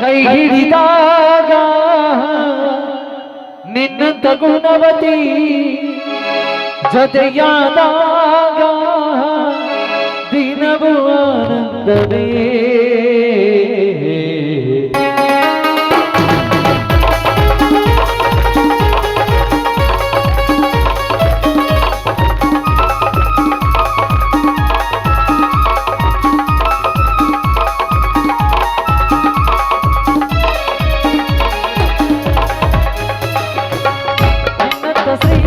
ಕೈ ಹಿಡಿದಾಗ ನಿನ್ನಂತ ಗುಣವತಿ ಜೊತೆಯಾದಾಗ ದಿನವೂ ಆನಂದವೇ. ನಿನ್ನಂತ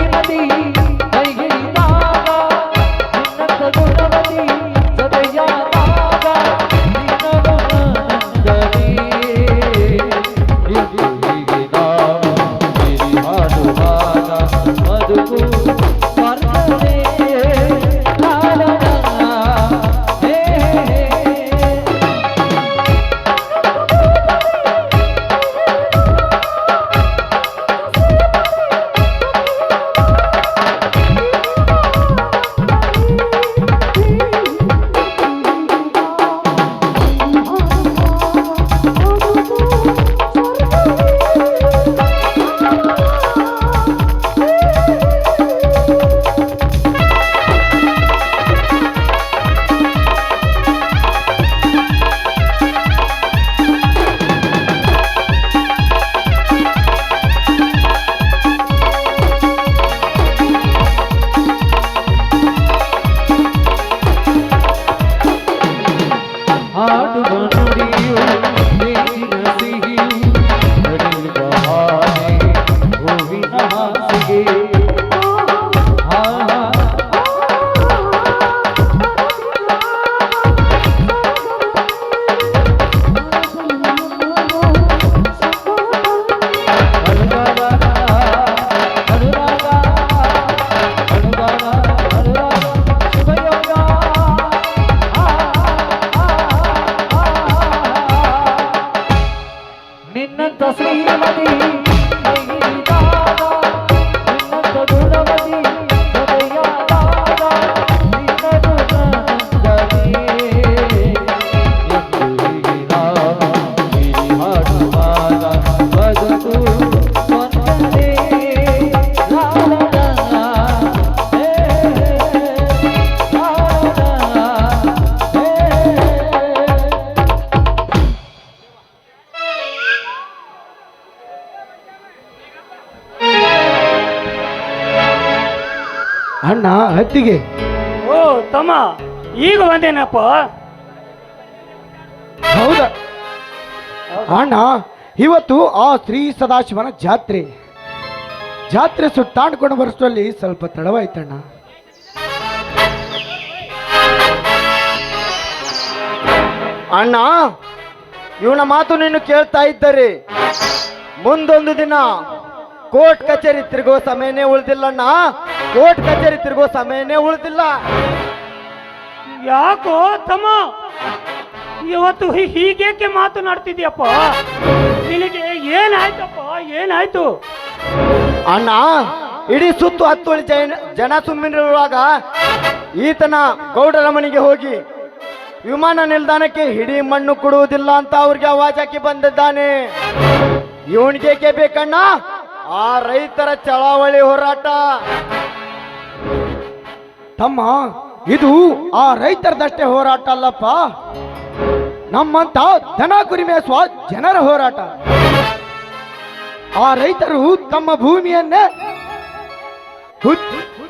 ಅಣ್ಣ ಹತ್ತಿಗೆ. ಓ ತಮ್ಮ ಈಗ ಬಂದೇನಪ್ಪ? ಹೌದ. ಅಣ್ಣ ಇವತ್ತು ಆ ಶ್ರೀ ಸದಾಶಿವನ ಜಾತ್ರೆ. ಜಾತ್ರೆ ಸುತ್ತಾಡ್ಕೊಂಡು ಬರೋಷ್ಟರಲ್ಲಿ ಸ್ವಲ್ಪ ತಡವಾಯ್ತಣ್ಣ. ಅಣ್ಣ ಇವನ ಮಾತು ನೀನು ಕೇಳ್ತಾ ಇದ್ದರೆ. ಮುಂದೊಂದು ದಿನ ಕೋರ್ಟ್ ಕಚೇರಿ ತಿರುಗುವ ಸಮಯನೇ ಉಳಿದಿಲ್ಲಣ್ಣ. ಕೋರ್ಟ್ ಕಚೇರಿ ತಿರುಗೋ ಸಮಯನೇ ಉಳಿದಿಲ್ಲ. ಯಾಕೋ ತಮ್ಮ ಇವತ್ತು ಹೀಗೇಕೆ ಮಾತನಾಡ್ತಿದ್ಯಪ್ಪ? ನಿನಗೆ ಏನಾಯ್ತಪ್ಪ? ಏನಾಯ್ತು? ಅಣ್ಣ ಇಡೀ ಸುತ್ತು ಹತ್ತುವಳಿ ಜನ ಜನ ಸುಮ್ಮನಿರುವಾಗ ಈತನ ಗೌಡರ ಮನೆಗೆ ಹೋಗಿ ವಿಮಾನ ನಿಲ್ದಾಣಕ್ಕೆ ಹಿಡಿ ಮಣ್ಣು ಕೊಡುವುದಿಲ್ಲ ಅಂತ ಅವ್ರಿಗೆ ಅವಾಜ್ ಹಾಕಿ ಬಂದಿದ್ದಾನೆ. ಇವನಿಗೆ ಬೇಕಣ್ಣ? ಆ ರೈತರ ಚಳವಳಿ ಹೋರಾಟ. ತಮ್ಮ, ಇದು ಆ ರೈತರದಷ್ಟೇ ಹೋರಾಟ ಅಲ್ಲಪ್ಪ. ನಮ್ಮಂತ ದನ ಕುರಿಮೆ ಸ್ವ ಜನರ ಹೋರಾಟ. ಆ ರೈತರು ತಮ್ಮ ಭೂಮಿಯನ್ನೇ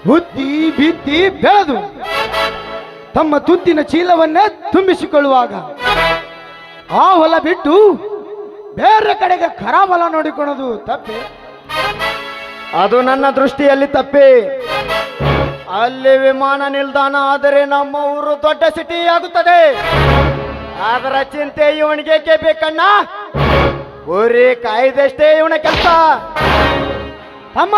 ಬುದ್ಧಿ ಬಿತ್ತಿ ಬೆಳೆದು ತಮ್ಮ ತುತ್ತಿನ ಚೀಲವನ್ನೇ ತುಂಬಿಸಿಕೊಳ್ಳುವಾಗ ಆ ಹೊಲ ಬಿಟ್ಟು ಬೇರೆ ಕಡೆಗೆ ಖರಾಬ್ ಹೊಲ ನೋಡಿಕೊಳ್ಳೋದು ತಪ್ಪೆ? ಅದು ನನ್ನ ದೃಷ್ಟಿಯಲ್ಲಿ ತಪ್ಪಿ. ಅಲ್ಲಿ ವಿಮಾನ ನಿಲ್ದಾಣ ಆದರೆ ನಮ್ಮ ಊರು ದೊಡ್ಡ ಸಿಟಿ ಆಗುತ್ತದೆ. ಅದರ ಚಿಂತೆ ಇವನಿಗೆ ಬೇಕಣ್ಣ ಊರಿ ಕಾಯ್ದಷ್ಟೇ ಇವನ ಕೆಲಸ. ಅಮ್ಮ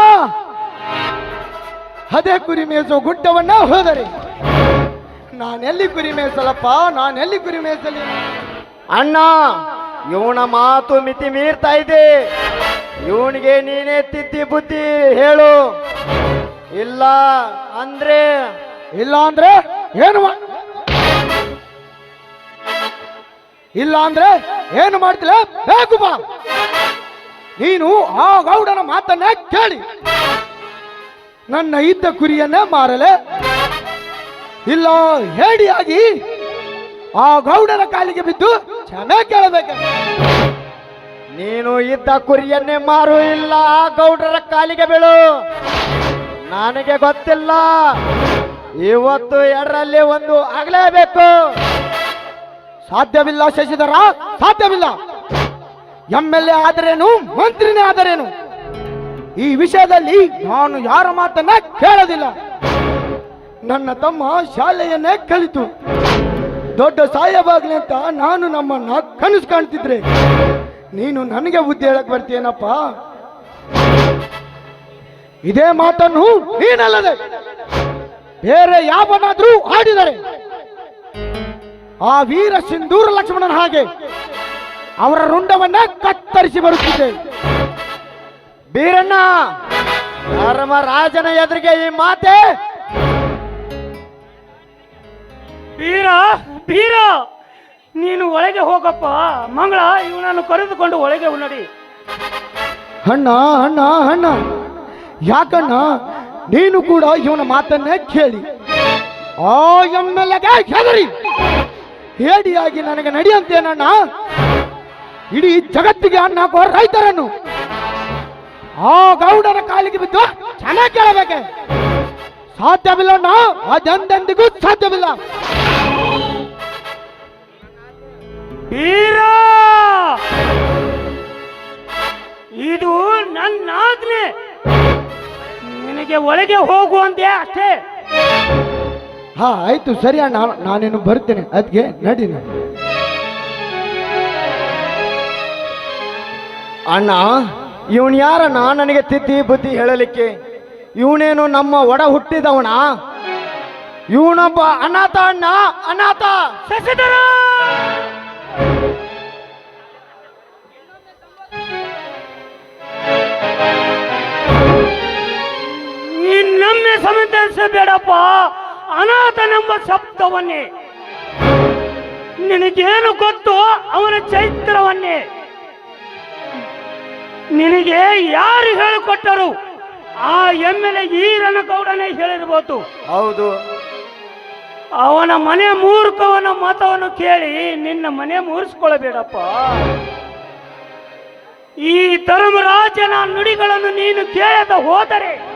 ಅದೇ ಕುರಿ ಮೇಸು ಗುಡ್ಡವನ್ನ ಹೋದರೆ. ನಾನೆಲ್ಲಿ ಕುರಿ ಮೇಯಿಸಲಪ್ಪ? ನಾನೆಲ್ಲಿ ಕುರಿ ಮೇಸಲಿ ಅಣ್ಣ, ಇವನ ಮಾತು ಮಿತಿ ಮೀರ್ತಾ ಇದೆ. ಇವನಿಗೆ ನೀನೇ ತಿದ್ದಿ ಬುದ್ಧಿ ಹೇಳು. ಇಲ್ಲ ಅಂದ್ರೆ ಇಲ್ಲ ಅಂದ್ರೆ ಏನು ಇಲ್ಲ ಅಂದ್ರೆ ಏನು ಮಾಡ್ತಿಲ್ಲ? ಬೇಕು ಬಾ ನೀನು ಆ ಗೌಡನ ಮಾತನ್ನ ಕೇಳಿ. ನನ್ನ ಇದ್ದ ಕುರಿಯನ್ನ ಮಾರಲೆ. ಇಲ್ಲ ಹೇಳಿಯಾಗಿ ಆ ಗೌಡನ ಕಾಲಿಗೆ ಬಿದ್ದು ಕ್ಷಮೆ ಕೇಳಬೇಕ. ನೀನು ಇದ್ದ ಕುರಿಯನ್ನೇ ಮಾರು ಇಲ್ಲ ಆ ಗೌಡರ ಕಾಲಿಗೆ ಬೀಳು. ನನಗೆ ಗೊತ್ತಿಲ್ಲ. ಇವತ್ತು ಎರಡರಲ್ಲಿ ಒಂದು ಆಗಲೇಬೇಕು. ಸಾಧ್ಯವಿಲ್ಲ ಶಶಿಧರ, ಸಾಧ್ಯವಿಲ್ಲ. ಎಂ ಎಲ್ ಎ ಆದರೇನು, ಮಂತ್ರಿನೇ ಆದರೇನು? ಈ ವಿಷಯದಲ್ಲಿ ನಾನು ಯಾರ ಮಾತನ್ನ ಕೇಳೋದಿಲ್ಲ. ನನ್ನ ತಮ್ಮ ಶಾಲೆಯನ್ನೇ ಕಲಿತು. ದೊಡ್ಡ ಸಾಯಬಾಗ್ಲಿ ಅಂತ ನಾನು ನಮ್ಮನ್ನ ಕನಸು ಕಾಣ್ತಿದ್ರೆ. ನೀನು ನನಗೆ ಬುದ್ಧಿ ಹೇಳಕ್ ಬರ್ತೀಯನಪ್ಪ? ಇದೇ ಮಾತನ್ನು ನೀನಲ್ಲದೆ ಬೇರೆ ಯಾವನಾದ್ರೂ ಆಡಿದರೆ ಆ ವೀರ ಸಿಂಧೂರ ಲಕ್ಷ್ಮಣನ ಹಾಗೆ ಅವರ ರುಂಡವನ್ನ ಕತ್ತರಿಸಿ ಬರುತ್ತಿದೆ. ಬೀರಣ್ಣ ಧರ್ಮರಾಜನ ಎದುರಿಗೆ ಈ ಮಾತೆ. ಬೀರ ಬೀರ ನೀನು ಒಳಗೆ ಹೋಗಪ್ಪ. ಮಂಗಳ ಇವನನ್ನು ಕರೆದುಕೊಂಡು ಒಳಗೆ ನಡಿ ಅಣ್ಣ ಅಣ್ಣ ಅಣ್ಣ. ಯಾಕಣ್ಣ? ನೀನು ಕೂಡ ಇವನ ಮಾತನ್ನೇ ಕೇಳಿ. ಆ ಎಮ್ಮೆಲ್ಲೆಗೆ ಹೆದರಿ. ಹೇಡಿಯಾಗಿ ನನಗೆ ನಡೆಯಂತೇನಣ್ಣ? ಇಡೀ ಜಗತ್ತಿಗೆ ಅನ್ನ ಹಾಕುವ ರೈತರನ್ನು. ಆ ಗೌಡರ ಕಾಲಿಗೆ ಬಿದ್ದು ಚೆನ್ನಾಗಿ ಕೇಳಬೇಕೆ? ಸಾಧ್ಯವಿಲ್ಲ ಅಣ್ಣ ಅದೆಂದೆಂದಿಗೂ ಸಾಧ್ಯವಿಲ್ಲ. ಬೀರ ನಿನಗೆ ಒಳಗೆ ಹೋಗು ಅಂದೆ ಅಷ್ಟೇ? ಹಾ ಆಯ್ತು ಸರಿ ಅಣ್ಣ ನಾನೇನು ಬರ್ತೇನೆ. ಅದಕ್ಕೆ ನಡಿ ನಡಿ. ಅಣ್ಣ ಇವನ್ ಯಾರಣ್ಣ ನನಗೆ ತಿದ್ದಿ ಬುದ್ಧಿ ಹೇಳಲಿಕ್ಕೆ. ಇವನೇನು ನಮ್ಮ ಒಡ ಹುಟ್ಟಿದವಣ? ಇವನೊಬ್ಬ ಅನಾಥ ಅಣ್ಣ ಅನಾಥ. ಶಶಿಧರ ಇನ್ನೊಮ್ಮೆ ಬೇಡಪ್ಪ. ಅನಾಥನೆಂಬ ಶಬ್ದವನ್ನೇ. ನಿನಗೇನು ಗೊತ್ತು? ಅವನ ಚೈತ್ರವನ್ನೇ. ನಿನಗೆ ಯಾರು ಹೇಳಿಕೊಟ್ಟರು? ಆ ಎಮ್ಮೆಲೆ ಈರನ ಗೌಡನೇ ಹೇಳಿರ್ಬೋದು. ಹೌದು. ಅವನ ಮನೆ ಮೂರ್ಖವನ ಮತವನ್ನು ಕೇಳಿ ನಿನ್ನ ಮನೆ ಮೂರಿಸ್ಕೊಳ್ಳಬೇಡಪ್ಪ ಈ ಧರ್ಮರಾಜನ ನುಡಿಗಳನ್ನು ನೀನು ಕೇಳದ ಹೋದರೆ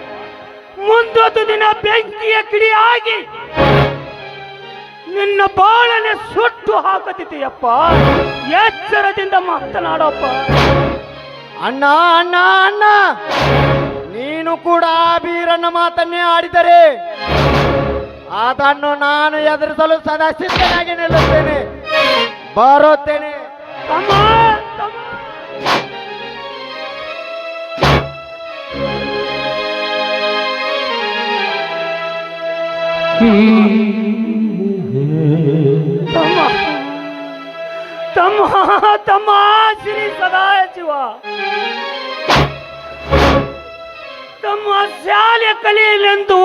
ಮುಂದೊಂದು ದಿನ ಬೆಂಕಿಯ ಕಿಡಿಯಾಗಿ ನಿನ್ನ ಬಾಳನೆ ಸುಟ್ಟು ಹಾಕತಿದೆಯಪ್ಪ. ಎಚ್ಚರದಿಂದ ಮಾತನಾಡಪ್ಪ. ಅಣ್ಣ ಅಣ್ಣ ಅಣ್ಣ ನೀನು ಕೂಡ ಆ ಬೀರನ್ನ ಮಾತನ್ನೇ ಆಡಿದರೆ ಅದನ್ನು ನಾನು ಎದುರಿಸಲು ಸದಾ ಸಿದ್ಧನಾಗಿ ನಿಲ್ಲುತ್ತೇನೆ. ಬರುತ್ತೇನೆ. ತಮ್ಮ. ತಮ್ಮ ತಮ್ಮ ತಮ್ಮ ಶ್ರೀ ಸದಾ ಸದಾಶಿವ ತಮ್ಮ ಶಾಲೆ ಕಲಿಯಲೆಂದು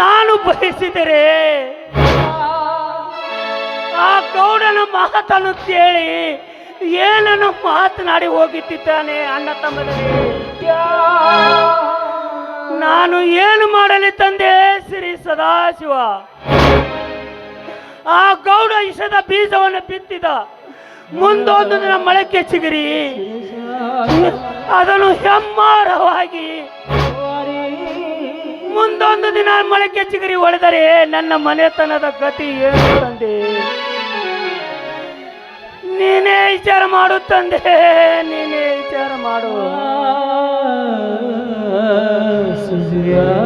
ನಾನು ಬಯಸಿದರೆ, ಆ ಗೌಡನ ಮಾತನ್ನು ಕೇಳಿ ಏನನ್ನು ಮಾತನಾಡಿ ಹೋಗಿತ್ತಿದ್ದಾನೆ ಅಣ್ಣ ತಮ್ಮದಲ್ಲಿ. ನಾನು ಏನು ಮಾಡಲಿ ತಂದೆ? ಶ್ರೀ ಸದಾಶಿವ. ಆ ಗೌಡ ಇಷದ ಬೀಜವನ್ನು ಬಿತ್ತಿದ. ಮುಂದೊಂದು ದಿನ ಮೊಳಕೆ ಚಿಗಿರಿ ಅದನ್ನು ಹೆಮ್ಮಾರವಾಗಿ ಮುಂದೊಂದು ದಿನ ಮೊಳಕೆ ಚಿಗಿರಿ ಹೊಡೆದರೆ ನನ್ನ ಮನೆತನದ ಗತಿ ಏನು ತಂದೆ? ನೀನೇ ವಿಚಾರ ಮಾಡು ತಂದೆ, ನೀನೇ ವಿಚಾರ ಮಾಡು.